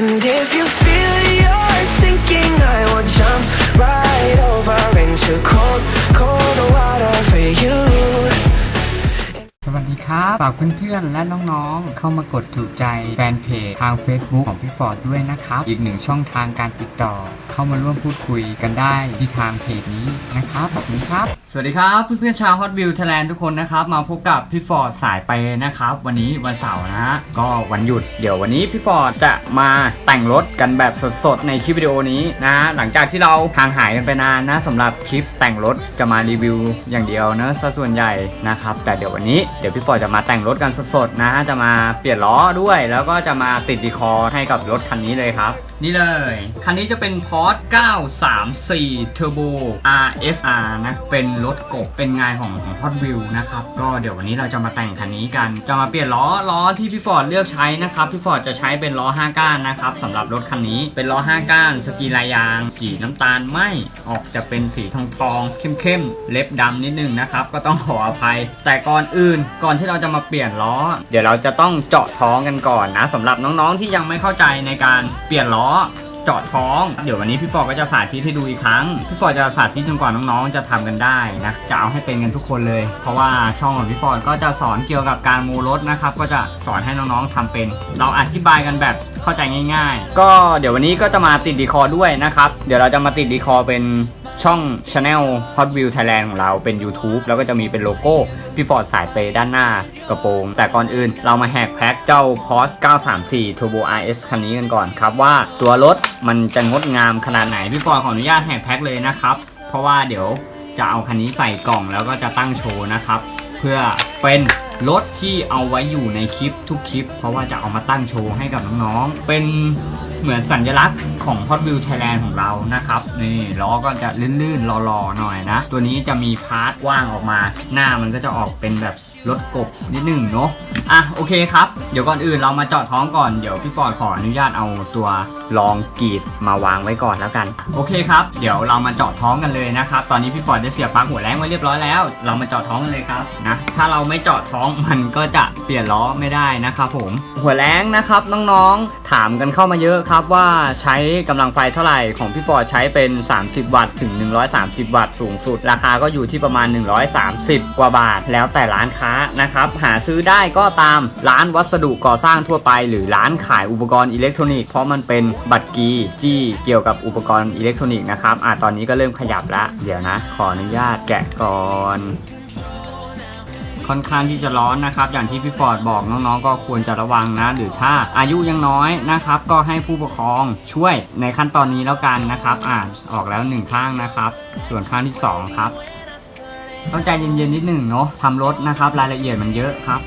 And if you feel you're sinking, I will jump right over into cold, cold water for you. ดีครับ ฝากเพื่อนๆและน้องๆ เข้ามากดถูกใจแฟนเพจทาง Facebook ของพี่ฟอร์ดด้วยนะครับ อีกหนึ่งช่องทางการติดต่อ เข้ามาร่วมพูดคุยกันได้ที่ทางเพจนี้นะครับ ขอบคุณครับ สวัสดีครับเพื่อนๆชาว Hot View Thailand ทุกคนนะครับ มาพบกับพี่ฟอร์ดสายไปนะครับ วันนี้วันเสาร์นะฮะก็วันหยุดเดี๋ยววันนี้พี่ฟอร์ดจะมาแต่งรถกันแบบสดๆในคลิปวิดีโอนี้นะหลังจากที่เราห่างหายกันไปนานนะสำหรับคลิปแต่งรถจะมารีวิวอย่างเดียวนะซะส่วนใหญ่นะครับแต่เดี๋ยววันนี้เดี๋ยวพี่ฟอร์ดจะมาแต่งรถกันสดๆนะ จะมาเปลี่ยนล้อด้วย แล้วก็จะมาติดดีคอให้กับรถคันนี้เลยครับ นี่เลย คันนี้จะเป็น Porsche 934 Turbo RSR นะ เป็นรถกบเป็นงานของของ Hot Wheels นะครับ ก็เดี๋ยววันนี้เราจะมาแต่งคันนี้กัน จะมาเปลี่ยนล้อล้อที่พี่ฟอร์ดเลือกใช้นะครับ พี่ฟอร์ดจะใช้เป็นล้อ 5 ก้านนะครับสำหรับรถคันนี้เป็นล้อ 5 ก้าน สกีลายยาง สีน้ำตาลไหมออกจะเป็นสีทองทองๆเข้มๆเล็บดำนิดนึงนะครับก็ต้องขออภัย แต่ก่อนอื่นก่อนอนที่เราจะมาเปลี่ยนล้อ เดี๋ยวเราจะต้องเจาะท้องกันก่อนนะสำหรับน้องๆที่ยังไม่เข้าใจในการเปลี่ยนล้อ เจาะท้อง เดี๋ยววันนี้พี่ฟอก็จะสาธิตให้ดูอีกครั้ง พี่ฟอจะสาธิตจนกว่าน้องๆ จะทำกันได้นะจะเอาให้เป็นกันทุกคนเลย เพราะว่าช่องของพี่ฟอก็จะสอนเกี่ยวกับการมูรถนะครับ ก็จะสอนให้น้องๆทำเป็น เราอธิบายกันแบบเข้าใจง่าย ๆ ก็เดี๋ยววันนี้ก็จะมาติดดีคอร์ด้วยนะครับ เดี๋ยวเราจะมาติดดีคอร์เป็นช่อง Channel Hot View Thailand ของเราเป็น YouTube แล้วก็จะมีเป็นโลโก้พี่ฟอร์ดสายเปด้านหน้ากระโปรง แต่ก่อนอื่นเรามาแหกแพ็คเจ้า Porsche 934 Turbo RS คันนี้กันก่อนครับว่าตัวรถมันจะงดงามขนาดไหนพี่ฟอขออนุญาตแหกแพ็คเลยนะครับ เพราะว่าเดี๋ยวจะเอาคันนี้ใส่กล่องแล้วก็จะตั้งโชว์นะครับ เพื่อเป็นรถที่เอาไว้อยู่ในคลิปทุกคลิป เพราะว่าจะเอามาตั้งโชว์ให้กับน้องๆ เป็นเหมือนสัญลักษณ์ของ Hot Wheels Thailand ของเรานะครับ นี่ล้อก็จะลื่นๆหล่อๆหน่อยนะ ตัวนี้จะมีพาร์ทว้างออกมา หน้ามันก็จะออกเป็นแบบ รถกบนิดหนึ่งเนาะอะโอเคครับ เดี๋ยวก่อนอื่นเรามาเจาะท้องก่อนเดี๋ยวพี่ฟอร์ดขออนุญาตเอาตัวรองกรีดมาวางไว้ก่อนแล้วกัน โอเคครับ เดี๋ยวเรามาเจาะท้องกันเลยนะครับ ตอนนี้พี่ฟอร์ดได้เสียบปลั๊กหัวแรงไว้เรียบร้อยแล้ว เรามาเจาะท้องกันเลยครับนะถ้าเราไม่เจาะท้องมันก็จะเปลี่ยนล้อไม่ได้นะครับผมหัวแรงนะครับน้องๆถามกันเข้ามาเยอะครับว่าใช้กำลังไฟเท่าไหร่ของพี่ฟอร์ดใช้เป็น 30 วัตต์ถึง 130 วัตต์สูงสุด ราคาก็อยู่ที่ประมาณ 130 กว่าบาท แล้วแต่ร้านค้านะครับ หาซื้อได้ก็ตามร้านวัสดุก่อสร้างทั่วไป หรือร้านขายอุปกรณ์อิเล็กทรอนิกส์เพราะมันเป็นบัตรกีจี้เกี่ยวกับอุปกรณ์อิเล็กทรอนิกส์นะครับอะตอนนี้ก็เริ่มขยับล้วเดี๋ยวนะ ขออนุญาตแกะก่อนค่อนข้างที่จะร้อนนะครับ อย่างที่พี่ฟอร์ดบอกน้องๆ ก็ควรจะระวังนะ หรือถ้าอายุยังน้อยนะครับ ก็ให้ผู้ปกครองช่วยในขั้นตอนนี้แล้วกันนะครับ อ่านออกแล้วหนึ่งข้างนะครับ ส่วนข้างที่สองครับ ต้องใจเย็นๆนิดหนึ่งเนาะทำรถนะครับรายละเอียดมันเยอะครับ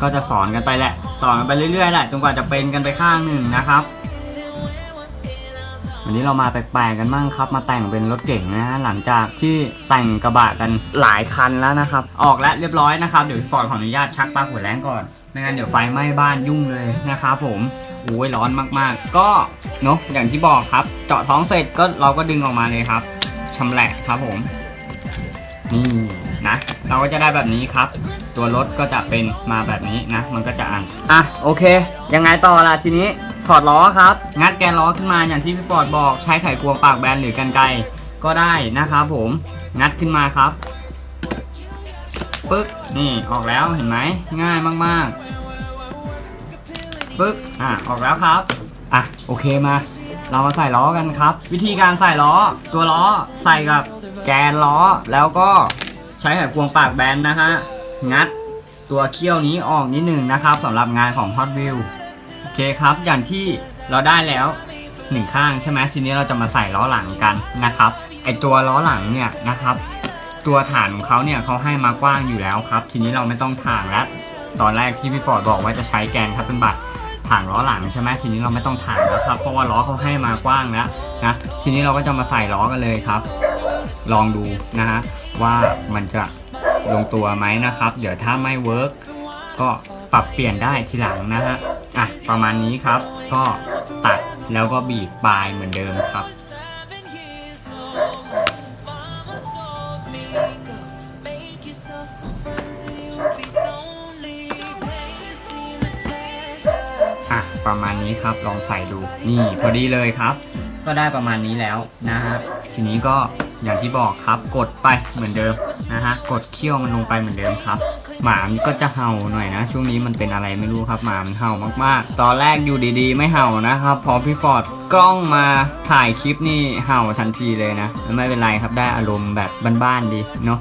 ก็จะสอนกันไปแหละสอนกันไปเรื่อยๆแหละจนกว่าจะเป็นกันไปข้างหนึ่งนะครับ วันนี้เรามาแปลกๆกันบ้างครับ มาแต่งเป็นรถเก่งนะฮะหลังจากที่แต่งกระบะกันหลายคันแล้วนะครับ ออกแล้วเรียบร้อยนะครับเดี๋ยวฟอร์ดขออนุญาตชักปลั๊กหัวแรงก่อนไม่งั้นเดี๋ยวไฟไหม้บ้านยุ่งเลยนะครับผมโอ้ยร้อนมากๆ ก็เนาะอย่างที่บอกครับ เจาะท้องเสร็จก็เราก็ดึงออกมาเลยครับชำแหละครับผม นี่นะ เราก็จะได้แบบนี้ครับ ตัวรถก็จะเป็นมาแบบนี้นะ มันก็จะอันอะโอเค ยังไงต่อล่ะทีนี้ถอดล้อครับ งัดแกนล้อขึ้นมาอย่างที่พี่ฟอดบอกใช้ไขควงปากแบนหรือกันไกก็ได้นะครับผม งัดขึ้นมาครับปึ๊กนี่ออกแล้วเห็นไหมง่ายมากๆปึ๊กอะออกแล้วครับอะโอเคมา เรามาใส่ล้อกันครับ วิธีการใส่ล้อ ตัวล้อใส่กับ แกนล้อแล้วก็ใช้ไขควงปากแบนนะฮะ งัดตัวเขี้ยวนี้ออกนิดหนึ่งนะครับสำหรับงานของ Hot Wheel โอเคครับ อย่างที่เราได้แล้วหนึ่งข้างใช่ไหมทีนี้เราจะมาใส่ล้อหลังกันนะครับไอตัวล้อหลังเนี่ยนะครับ ตัวฐานของเขาเนี่ยเขาให้มากว้างอยู่แล้วครับ ทีนี้เราไม่ต้องถ่างแล้วตอนแรกที่พี่ฟอร์ดบอกว่าจะใช้แกนคัตเติลบัตถ่างล้อหลังใช่ไหมทีนี้เราไม่ต้องถ่างแล้วครับเพราะว่าล้อเขาให้มากว้างแล้วนะทีนี้เราก็จะมาใส่ล้อกันเลยครับ ลองดูนะฮะว่ามันจะลงตัวไหมนะครับ เดี๋ยวถ้าไม่เวิร์กก็ปรับเปลี่ยนได้ทีหลังนะฮะอะประมาณนี้ครับ ก็ตัดแล้วก็บีบปลายเหมือนเดิมครับอะประมาณนี้ครับลองใส่ดูนี่พอดีเลยครับ ก็ได้ประมาณนี้แล้วนะฮะทีนี้ก็ อย่างที่บอกครับกดไปเหมือนเดิมนะฮะกดเคี่ยวมันลงไปเหมือนเดิมครับ หมามันก็จะเห่าหน่อยนะ ช่วงนี้มันเป็นอะไรไม่รู้ครับหมามันเห่ามากๆ ตอนแรกอยู่ดีๆ ไม่เห่านะครับ พอพี่ฟอร์ดกล้องมาถ่ายคลิปนี่เห่าทันทีเลยนะไม่เป็นไรครับได้อารมณ์แบบบ้านๆดีเนาะ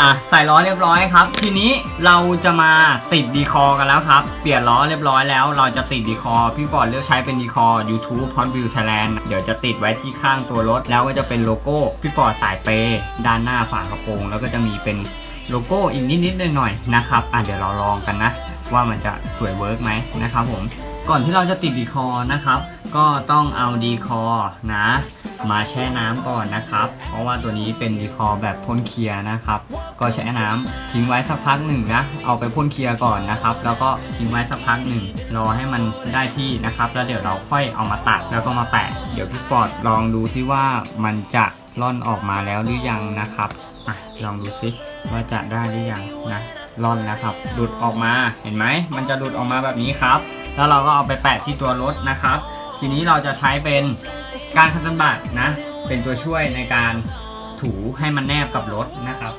อะใส่ล้อเรียบร้อยครับ ทีนี้เราจะมาติดดีคอกันแล้วครับ เปลี่ยนล้อเรียบร้อยแล้ว เราจะติดดีคอพี่ฟอร์ดเลือกใช้เป็นดีคอ YouTube Hot View Thailand เดี๋ยวจะติดไว้ที่ข้างตัวรถ แล้วก็จะเป็นโลโก้พี่ฟอร์ดสายเปย์ด้านหน้าฝากระโปรง แล้วก็จะมีเป็นโลโก้อีกนิดๆหน่อยๆนะครับอะเดี๋ยวเราลองกันนะ ว่ามันจะสวยเวิร์กไหมนะครับผมก่อนที่เราจะติดดีคอนะครับ ก็ต้องเอาดีคอนะ มาแช่น้ำก่อนนะครับ เพราะว่าตัวนี้เป็นดีคอแบบพ่นเคลียร์นะครับ ก็แช่น้ำทิ้งไว้สักพักหนึ่งนะ เอาไปพ่นเคลียร์ก่อนนะครับ แล้วก็ทิ้งไว้สักพักหนึ่งรอให้มันได้ที่นะครับ แล้วเดี๋ยวเราค่อยเอามาตัดแล้วก็มาแปะ เดี๋ยวพี่ฟอร์ดลองดูซิว่ามันจะร่อนออกมาแล้วหรือยังนะครับอะลองดูซิว่าจะได้หรือยังนะร่อนนะครับหลุดออกมาเห็นไหมมันจะหลุดออกมาแบบนี้ครับ แล้วเราก็เอาไปแปะที่ตัวรถนะครับ ทีนี้เราจะใช้เป็นการคัตเตอร์บัตนะ เป็นตัวช่วยในการถูให้มันแนบกับรถนะครับ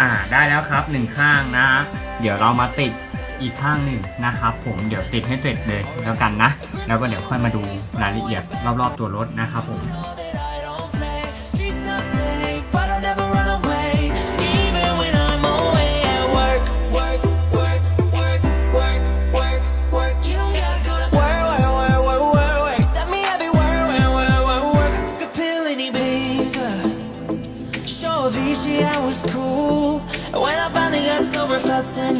อ่าได้แล้วครับหนึ่งข้างนะ เดี๋ยวเรามาติด อีกข้างหนึ่งนะครับ ผมเดี๋ยวติดให้เสร็จเลยแล้วกันนะ แล้วก็เดี๋ยวค่อยมาดูรายละเอียดรอบๆตัวรถนะครับผม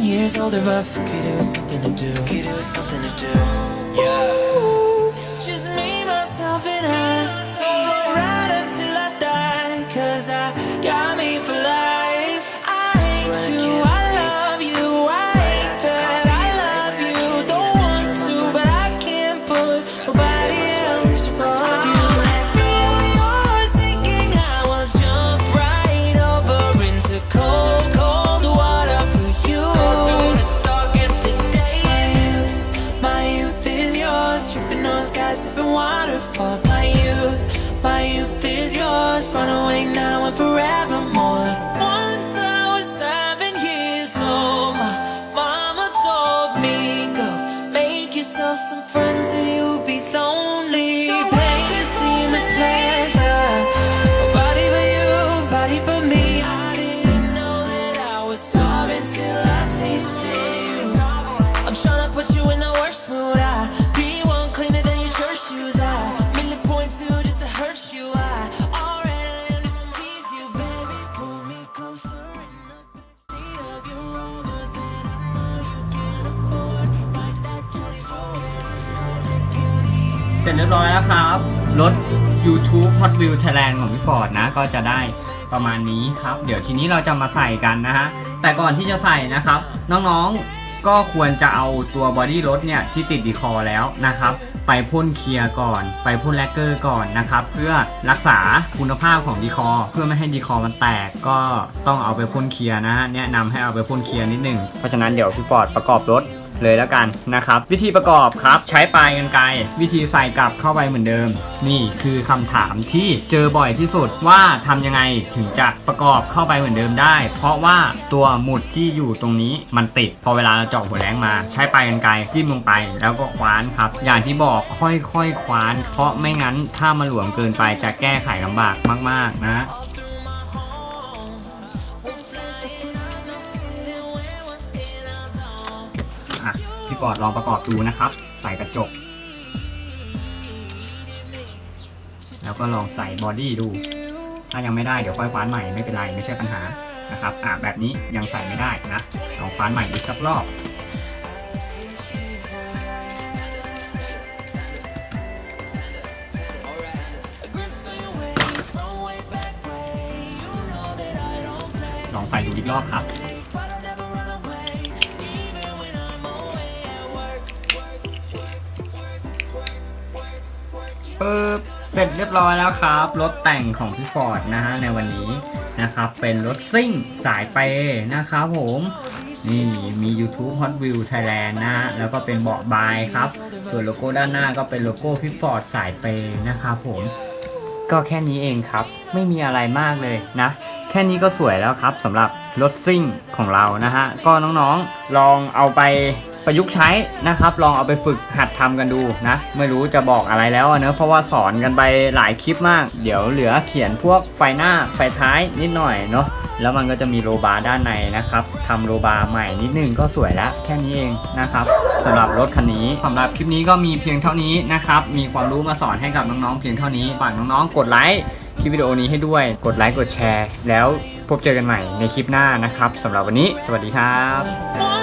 years older, but it, it something to do. It was something to do. Yeah. Skies, sipping waterfalls. My youth, my youth is yours. Run away now and forevermore. ร็จเรียบร้อยแล้วครับ รถ YouTube Hot View Thailand ของพี่ฟอร์ดนะ ก็จะได้ประมาณนี้ครับ เดี๋ยวทีนี้เราจะมาใส่กันนะฮะ แต่ก่อนที่จะใส่นะครับ น้องๆ ก็ควรจะเอาตัวบอดี้รถเนี่ย ที่ติดดีคอแล้วนะครับ ไปพ่นเคลียร์ก่อน ไปพ่นแลกเกอร์ก่อนนะครับ เพื่อรักษาคุณภาพของดีคอ เพื่อไม่ให้ดีคอมันแตก ก็ต้องเอาไปพ่นเคลียร์นะฮะ แนะนำให้เอาไปพ่นเคลียร์นิดหนึ่งเพราะฉะนั้นเดี๋ยวพี่ฟอร์ดประกอบรถ เลยแล้วกันนะครับ วิธีประกอบครับ ใช้ปลายกันไกรวิธีใส่กลับเข้าไปเหมือนเดิม นี่คือคำถามที่เจอบ่อยที่สุดว่าทำยังไงถึงจะประกอบเข้าไปเหมือนเดิมได้ เพราะว่าตัวหมุดที่อยู่ตรงนี้มันติด พอเวลาเราเจาะหัวแรงมา ใช้ปลายกันไกรจิ้มลงไป แล้วก็คว้านครับ อย่างที่บอกค่อยๆคว้าน เพราะไม่งั้นถ้ามันหลวมเกินไปจะแก้ไขลำบากมาก ๆ นะ พี่ปอดลองประกอบดูนะครับ ใส่กระจก แล้วก็ลองใส่บอดี้ดู ถ้ายังไม่ได้เดี๋ยวค่อยคว้านใหม่ไม่เป็นไรไม่ใช่ปัญหานะครับอะแบบนี้ยังใส่ไม่ได้นะลองคว้านใหม่อีกสักรอบลองใส่ดูอีกรอบครับ ปึ๊บเสร็จเรียบร้อยแล้วครับ รถแต่งของพี่ฟอร์ดนะฮะในวันนี้นะครับ เป็นรถซิ่งสายเปย์นะครับผมนี่มี YouTube Hot Wheel Thailand นะฮะแล้วก็เป็นเบาะบายครับ ส่วนโลโก้ด้านหน้าก็เป็นโลโก้พี่ฟอร์ดสายเปย์นะครับผม ก็แค่นี้เองครับ ไม่มีอะไรมากเลยนะ แค่นี้ก็สวยแล้วครับสำหรับรถซิ่งของเรานะฮะ ก็น้องๆลองเอาไป ประยุกต์ใช้นะครับ ลองเอาไปฝึกหัดทำกันดูนะ ไม่รู้จะบอกอะไรแล้วเนอะเพราะว่าสอนกันไปหลายคลิปมาก เดี๋ยวเหลือเขียนพวกไฟหน้าไฟท้ายนิดหน่อยเนาะแล้วมันก็จะมีโลบาร์ด้านในนะครับทำโลบาร์ใหม่นิดนึงก็สวยแล้วแค่นี้เองนะครับสำหรับรถคันนี้สำหรับคลิปนี้ก็มีเพียงเท่านี้นะครับ มีความรู้มาสอนให้กับน้องๆเพียงเท่านี้ฝากน้องๆกดไลค์คลิปวิดีโอนี้ให้ด้วย กดไลค์กดแชร์ แล้วพบเจอกันใหม่ในคลิปหน้านะครับสำหรับวันนี้ สวัสดีครับ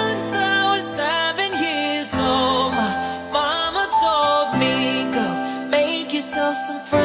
some friends